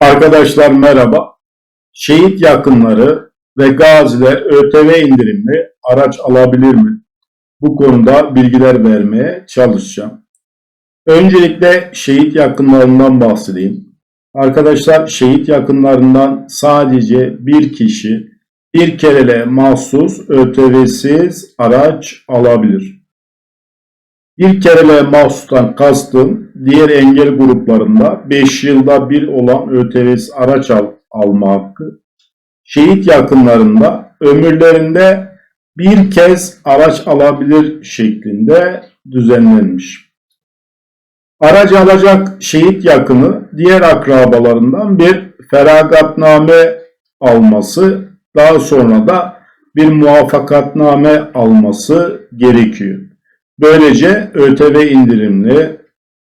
Arkadaşlar merhaba. Şehit yakınları ve gaziler ÖTV indirimli araç alabilir mi? Bu konuda bilgiler vermeye çalışacağım. Öncelikle şehit yakınlarından bahsedeyim. Arkadaşlar şehit yakınlarından sadece bir kişi bir kerele mahsus ÖTV'siz araç alabilir. Bir kerele mahsustan kastım diğer engel gruplarında 5 yılda bir olan ÖTV'siz araç al, alma hakkı, şehit yakınlarında ömürlerinde bir kez araç alabilir şeklinde düzenlenmiş. Aracı alacak şehit yakını diğer akrabalarından bir feragatname alması, daha sonra da bir muvaffakatname alması gerekiyor. Böylece ÖTV indirimli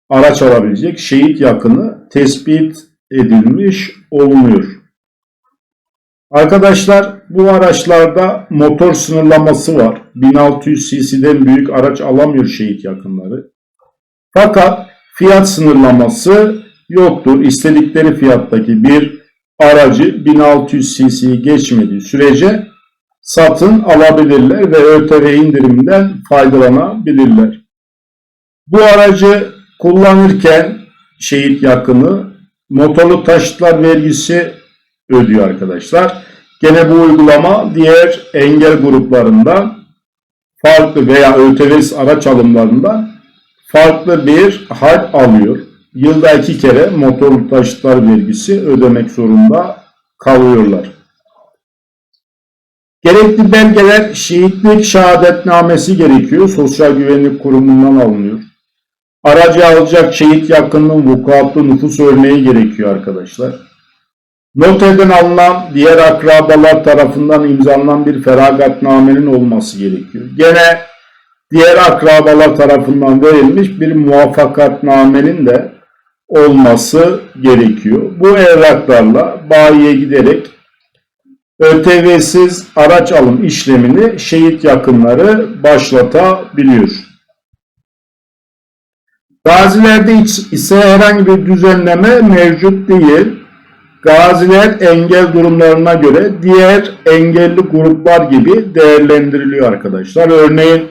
araç alabilecek şehit yakını tespit edilmiş olunuyor. Arkadaşlar bu araçlarda motor sınırlaması var. 1600 cc'den büyük araç alamıyor şehit yakınları. Fakat fiyat sınırlaması yoktur. İstedikleri fiyattaki bir aracı 1600 cc'yi geçmediği sürece satın alabilirler ve ÖTV indiriminden faydalanabilirler. Bu aracı kullanırken şehit yakını motorlu taşıtlar vergisi ödüyor arkadaşlar. Gene bu uygulama diğer engel gruplarından farklı veya ÖTV araç alımlarından farklı bir hal alıyor. Yılda iki kere motorlu taşıtlar vergisi ödemek zorunda kalıyorlar. Gerekli belgeler şehitlik şehadetnamesi gerekiyor. Sosyal Güvenlik Kurumu'ndan alınıyor. Aracı alacak şehit yakınının vukuatlı nüfus örneği gerekiyor arkadaşlar. Noterden alınan diğer akrabalar tarafından imzalanan bir feragatnamenin olması gerekiyor. Gene diğer akrabalar tarafından verilmiş bir muvaffakatnamenin de olması gerekiyor. Bu evraklarla bayiye giderek ÖTV'siz araç alım işlemini şehit yakınları başlatabiliyor. Gazilerde ise herhangi bir düzenleme mevcut değil. Gaziler engel durumlarına göre diğer engelli gruplar gibi değerlendiriliyor arkadaşlar. Örneğin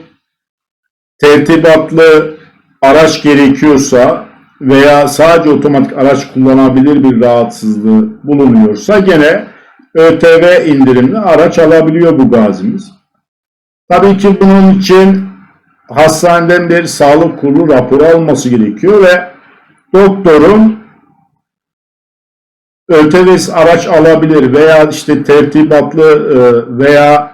tertibatlı araç gerekiyorsa veya sadece otomatik araç kullanabilir bir rahatsızlığı bulunuyorsa gene ÖTV indirimli araç alabiliyor bu gazimiz. Tabii ki bunun için hastaneden bir sağlık kurulu raporu alması gerekiyor ve doktorun ÖTV araç alabilir veya işte tertibatlı e, veya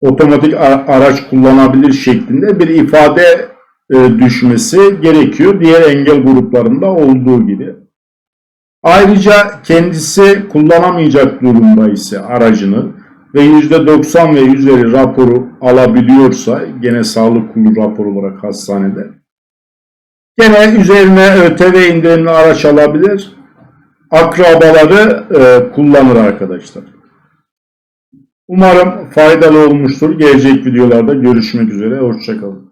otomatik araç kullanabilir şeklinde bir ifade e, düşmesi gerekiyor. Diğer engel gruplarında olduğu gibi. Ayrıca kendisi kullanamayacak durumda ise aracını ve %90 ve üzeri raporu alabiliyorsa gene sağlık kurulu raporu olarak hastanede gene üzerine ÖTV indirimli araç alabilir. Akrabaları e, kullanır arkadaşlar. Umarım faydalı olmuştur. Gelecek videolarda görüşmek üzere. Hoşçakalın.